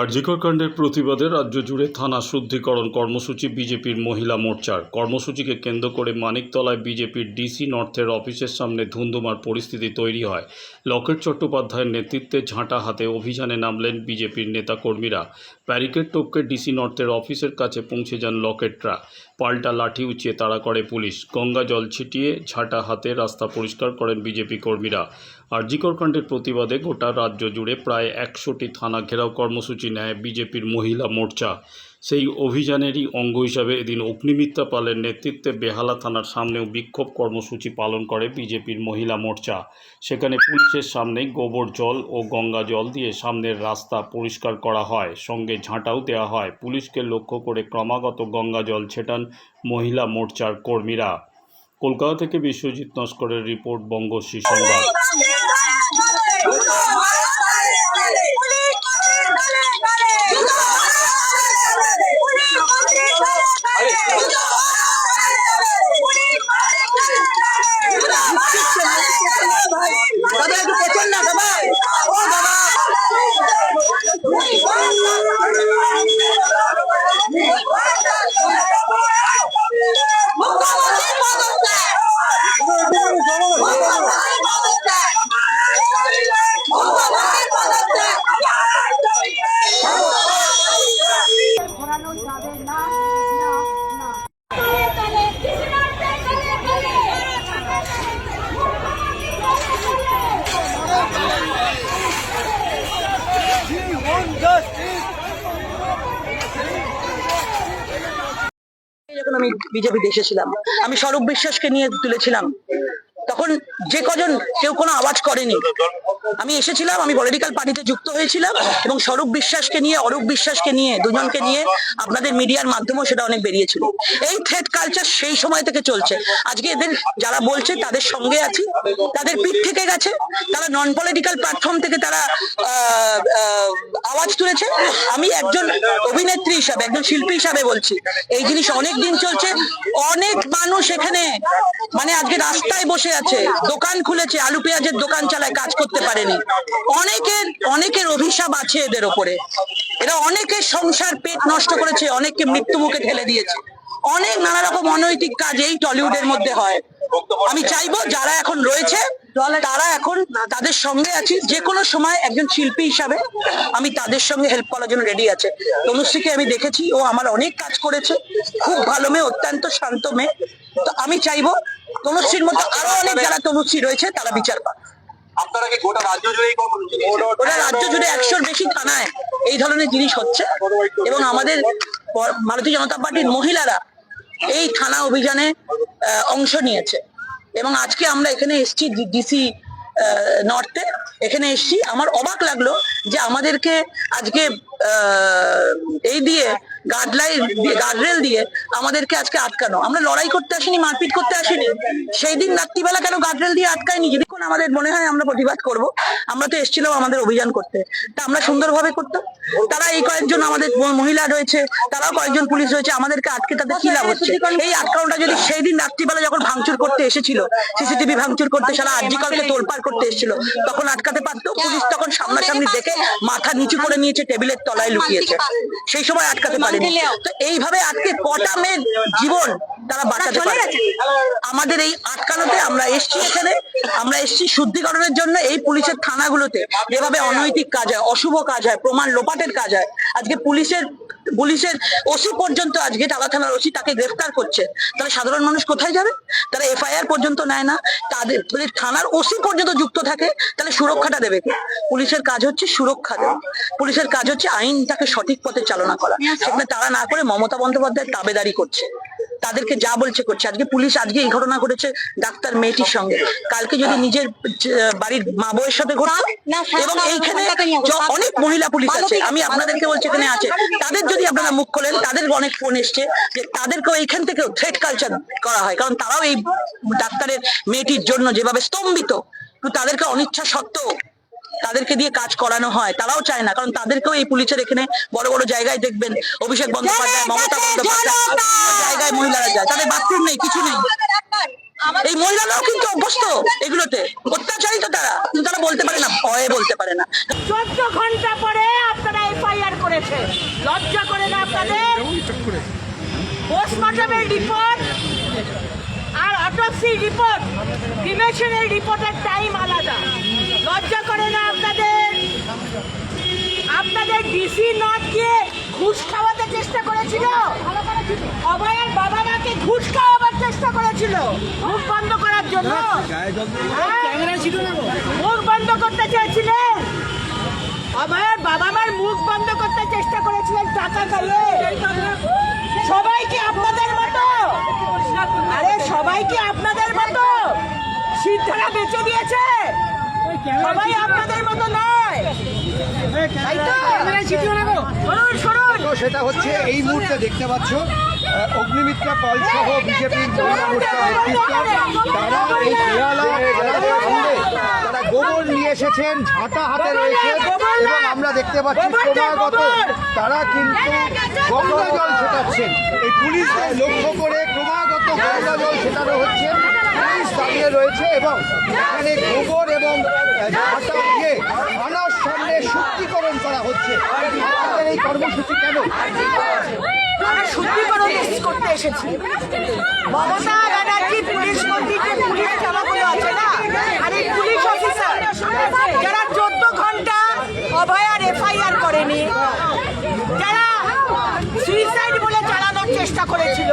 আরজিকর কাণ্ডের প্রতিবাদে রাজ্য জুড়ে থানা শুদ্ধিকরণ কর্মসূচি বিজেপির মহিলা মোর্চার। কর্মসূচিকে কেন্দ্র করে মানিকতলায় বিজেপির ডিসি নর্থের অফিসের সামনে ধুন্ধুমার পরিস্থিতি তৈরি হয়। লকেট চট্টোপাধ্যায়ের নেতৃত্বে ঝাঁটা হাতে অভিযানে নামলেন বিজেপির নেতাকর্মীরা। ব্যারিকেড টপকে ডিসি নর্থের অফিসের কাছে পৌঁছে যান লকেটরা। পাল্টা লাঠি উঁচিয়ে তাড়া করে পুলিশ। গঙ্গা জল ছিটিয়ে ঝাঁটা হাতে রাস্তা পরিষ্কার করেন বিজেপি কর্মীরা। আরজিকর কাণ্ডের প্রতিবাদে গোটা রাজ্য জুড়ে প্রায় একশোটি থানা ঘেরাও কর্মসূচি নেয় বিজেপির মহিলা মোর্চা। সেই অভিযানেরই অঙ্গ হিসাবে এদিন অগ্নিমিত্রা পালের নেতৃত্বে বেহালা থানার সামনেও বিক্ষোভ কর্মসূচি পালন করে বিজেপির মহিলা মোর্চা। সেখানে পুলিশের সামনে গোবর জল ও গঙ্গা জল দিয়ে সামনের রাস্তা পরিষ্কার করা হয়, সঙ্গে ঝাঁটাও দেওয়া হয়। পুলিশকে লক্ষ্য করে ক্রমাগত গঙ্গা জল ছেটান মহিলা মোর্চার কর্মীরা। কলকাতা থেকে বিশ্বজিৎ নস্করের রিপোর্ট, বঙ্গশ্রী সংবাদ। যাবে না যখন আমি বিজেপি এসেছিলাম, আমি স্বরূপ বিশ্বাসকে নিয়ে তুলেছিলাম। তখন যে কজন, কেউ কোনো আওয়াজ করেনি। আমি এসেছিলাম, আমি পলিটিক্যাল পার্টিতে যুক্ত হয়েছিলাম এবং স্বরূপ বিশ্বাসকে নিয়ে, অরূপ বিশ্বাসকে নিয়ে, দুজনকে নিয়ে আপনাদের মিডিয়ার মাধ্যমেও সেটা অনেক বেরিয়েছিল। এই থ্রেড কালচার সেই সময় থেকে চলছে। আজকে এদের যারা বলছে, তাদের সঙ্গে আছি। তাদের পিঠ থেকে গেছে। তারা নন পলিটিক্যাল প্ল্যাটফর্ম থেকে তারা আওয়াজ তুলেছে। আমি একজন অভিনেত্রী হিসাবে, একজন শিল্পী হিসাবে বলছি, এই জিনিস অনেক দিন চলছে। অনেক মানুষ এখানে মানে আজকে রাস্তায় বসে আছে, দোকান খুলেছে, আলু পেঁয়াজের দোকান চালায়, কাজ করতে পারেনি। অনেকের অনেকের অভিশাপ আছে এদের ওপরে। এরা অনেকের সংসার পেট নষ্ট করেছে, অনেককে মৃত্যু মুখে ঠেলে দিয়েছে। অনেক নানা রকম অনৈতিক কাজ এই টলিউডের মধ্যে হয়। আমি চাইব যারা এখন রয়েছে, তারা এখন তাদের সঙ্গে আছি। যে কোনো সময় একজন শিল্পী হিসাবে আমি তাদের সঙ্গে হেল্প করার জন্য রেডি আছে। তনুশ্রীকে আমি দেখেছি, ও আমার অনেক কাজ করেছে। খুব ভালো মেয়ে, অত্যন্ত শান্ত মেয়ে। তো আমি চাইব তনুশ্রীর মতো আরও অনেক যারা তনুশ্রী রয়েছে, তারা বিচার পাক। গোটা রাজ্য জুড়ে একশোর বেশি থানায় এই ধরনের জিনিস হচ্ছে। এবং আমাদের ভারতীয় জনতা পার্টির মহিলারা এই থানা অভিযানে অংশ নিয়েছে। এবং আজকে আমরা এখানে এসছি ডিসি নর্থে এখানে এসছি। আমার অবাক লাগল যে আমাদেরকে আজকে এই দিয়ে গার্ডলাইন গার্ডরেল দিয়ে আমাদেরকে আজকে আটকানো। আমরা লড়াই করতে আসিনি, মারপিট করতে আসিনি। সেই দিন রাত্রিবেলা কেন গার্ডরেল দিয়ে আটকায়নি? যদি আমাদের মনে হয় আমরা প্রতিবাদ করব আমরা তো এসেছিলাম আমাদের অভিযান করতে। তা আমরা সুন্দরভাবে করতাম। তারা এই কয়েকজন আমাদের মহিলা রয়েছে তারাও কয়েকজন পুলিশ রয়েছে আমাদেরকে আটকে তাদের কি লাভ হচ্ছে? এই আটকানোটা যদি সেই দিন রাত্রিবেলা যখন ভাঙচুর করতে এসেছিল সিসিটিভি ভাঙচুর করতে সারা আর্জিকলকে তোলপাড় করতে এসেছিল তখন আটকাতে পারতো? পুলিশ তখন সামনাসামনি দেখে মাথা নিচু করে নিয়েছে টেবিলের তলায় লুকিয়েছে। সেই সময় আটকাতে পারেনি। তো এইভাবে আটকে কটা মেয়ের জীবন তারা বাঁচাতে পারে আমাদের এই আটকানোতে আমরা এসছি এখানে। আমরা এসছি শুদ্ধিকরণের জন্য এই পুলিশের থানাগুলোতে। যেভাবে অনৈতিক কাজ হয়, অশুভ কাজ হয়, প্রমাণ লোপাটের কাজ হয়। আজকে পুলিশের পুলিশের ওসি পর্যন্ত আজকে টালা থানার ওসি তাকে গ্রেফতার করছে। তাহলে সাধারণ মানুষ কোথায় যাবে? তারা এফআইআর পর্যন্ত নেয় না। তাদের থানার ওসি পর্যন্ত যুক্ত থাকে। তাহলে সুরক্ষাটা দেবে কে? পুলিশের কাজ হচ্ছে সুরক্ষা দেওয়া। পুলিশের কাজ হচ্ছে আইনটাকে সঠিক পথে চালনা করা। সেখানে তারা না করে মমতা বন্দ্যোপাধ্যায় তাবেদারি করছে। তাদেরকে যা বলছে করছে। আজকে পুলিশ আজকে এই ঘটনা ঘটেছে ডাক্তার মেয়েটির সঙ্গে। কালকে যদি নিজের বাড়ির মা বউয়ের সাথে ঘটতো এবং এইখানে অনেক মহিলা পুলিশ আছে। আমি আপনাদেরকে বলছি এখানে আছে। তাদের যদি আপনারা মুখ খোলেন তাদের অনেক ফোন এসছে যে তাদেরকেও এইখান থেকেও থ্রেট কালচার করা হয়। কারণ তারাও এই ডাক্তারের মেয়েটির জন্য যেভাবে স্তম্ভিত তাদেরকে অনিচ্ছা সত্ত্বেও তাদেরকে দিয়ে কাজ করানো হয়। তারাও চায় না। কারণ তাদেরকেও এই পুলিশের এখানে বড় বড় জায়গায় দেখবেন। অভিষেক বন্দ্যোপাধ্যায় মমতা বন্দ্যোপাধ্যায়। মহিলারা যায়। তাদের বাথরুম নেই, কিছু নেই। এই মহিলারাও কিন্তু অভ্যস্ত এগুলোতে। অত্যাচারিত তারা। কিন্তু তারা বলতে পারে না, ভয়ে বলতে পারে না। চোদ্দ ঘণ্টা পরে আপনারা এফআইআর করেছে। লজ্জা করে না আপনাদের? পোস্টমর্টমের রিপোর্ট আর অটোপসি রিপোর্ট ক্রিমেশনের রিপোর্টের টাইম আলাদা। লজ্জা করে না আপনাদের? আপনাদের ডিসি নট গিয়ে ঘুষ খাওয়াতে চেষ্টা করেছিল। অভয়ের বাবা মাকে ঘুষ খাওয়াবার চেষ্টা করেছিল। মুখ বন্ধ করার জন্য। হ্যাঁ? মুখ বন্ধ করতে চেয়েছিলেন। অভয়ের বাবা মার মুখ বন্ধ করতে চেষ্টা করেছিলেন টাকা খাইয়ে সবাই কি আপনাদের মতো। আরে সবাই কি আপনাদের মতো। সিদ্ধারা বেঁচে দিয়েছে। সবাই আপনাদের মতো নয়। তাই তো? শুনুন শুনুন। তো সেটা হচ্ছে এই মুহূর্তে দেখতে পাচ্ছ অগ্নিমিত্রা পাল সহ বিজেপির তারা এই বেহালা তারা গোবর নিয়ে এসেছেন ঝাঁটা হাতে রয়েছেন এবং আমরা দেখতে পাচ্ছি ক্রমাগত তারা কিন্তু গঙ্গা জল ছেটাচ্ছেন। এই পুলিশদের লক্ষ্য করে ক্রমাগত গঙ্গা জল ছেটানো হচ্ছে। পুলিশ দাঁড়িয়ে রয়েছে এবং এখানে গোবর এবং দিয়ে থানার সামনে শুদ্ধিকরণ করা হচ্ছে। এই কর্মসূচি কেন? এসেছি। চোদ্দ ঘণ্টা অভয়ার এফআইআর করেনি সুইসাইড চালানোর চেষ্টা করেছিল,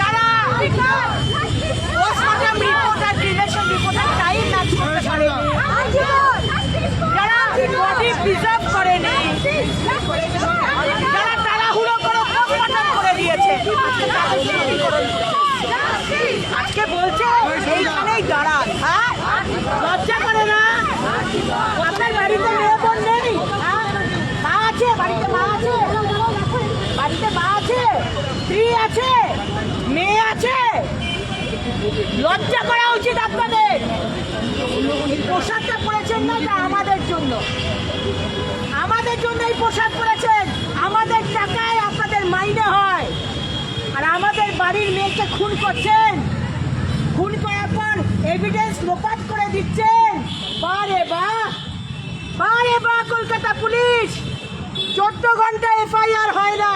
যারা পোস্টমর্টম রিপোর্ট আর ক্রিমেশন রিপোর্টের টাইম ম্যাচ করতে পারেনি যারা বডি প্রিজার্ভ করেনি যারা তাড়াহুড়ো করে পোস্টমর্টম করে দিয়েছে আজকে তাদের শুদ্ধিকরণ করেছে। আজকে বলছে এইখানেই দাঁড়ান। হ্যাঁ? লজ্জা করে না? আপনার বাড়িতে মেয়ে বোন নেই? হ্যাঁ? মা আছে? বাড়িতে মা আছে? বাড়িতে মা আছে? স্ত্রী আছে? মেয়ে আছে? লজ্জা করা উচিত আপনাদের। পোশাকটা পরেছেন না এটা আমাদের জন্য। আমাদের জন্য এই পোশাক পরেছেন। আমাদের টাকায় আপনাদের মাইনে হয়। আর আমাদের বাড়ির মেয়েকে খুন করছেন। এভিডেন্স লোপাট করে দিচ্ছেন বারে বা বারে বা কলকাতা পুলিশ চোদ্দ ঘণ্টা এফআইআর হয় না।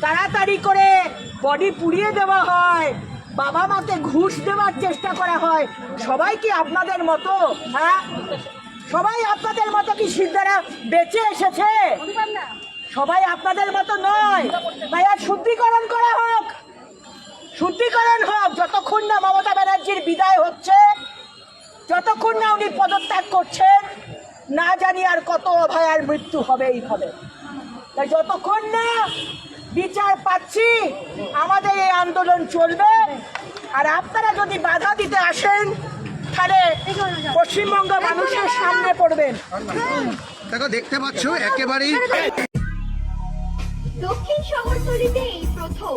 তাড়াতাড়ি করে বডি পুড়িয়ে দেওয়া হয়। বাবা মাকে ঘুষ দেওয়ার চেষ্টা করা হয়। সবাই কি আপনাদের মতো? হ্যাঁ? সবাই আপনাদের মতো কি সিদ্ধারা বেঁচে এসেছে? সবাই আপনাদের মতো নয়। তাই আর শুদ্ধিকরণ করা হোক। শুদ্ধিকরণ হোক যতক্ষণ না মমতা ব্যানার্জির বিদায় হচ্ছে যতক্ষণ না উনি পদত্যাগ করছেন না জানি আর কত অভয়ার মৃত্যু হবেই হবে। তাই যতক্ষণ না বিচার পাচ্ছি আমাদের এই আন্দোলন চলবে। আর আপনারা যদি বাধা দিতে আসেন তাহলে পশ্চিমবঙ্গ মানুষের সামনে পড়বেন। দেখো দেখতে পাচ্ছ একেবারেই দক্ষিণ শহরতলিতে এই প্রথম।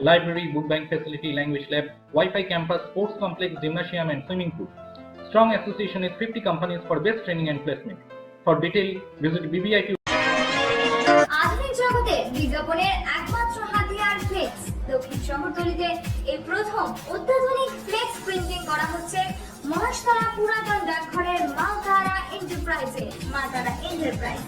library, book bank facility, language lab, Wi-Fi campus, sports complex, gymnasium, and swimming pool. Strong association with 50 companies for best training and placement. For detail, visit বিজ্ঞাপনের একমাত্র প্রথম প্রিন্টিং করা হচ্ছে মহাশতলা পুরাতন ডাকঘরের মা তারা এন্টারপ্রাইজে মা তারা এন্টারপ্রাইজ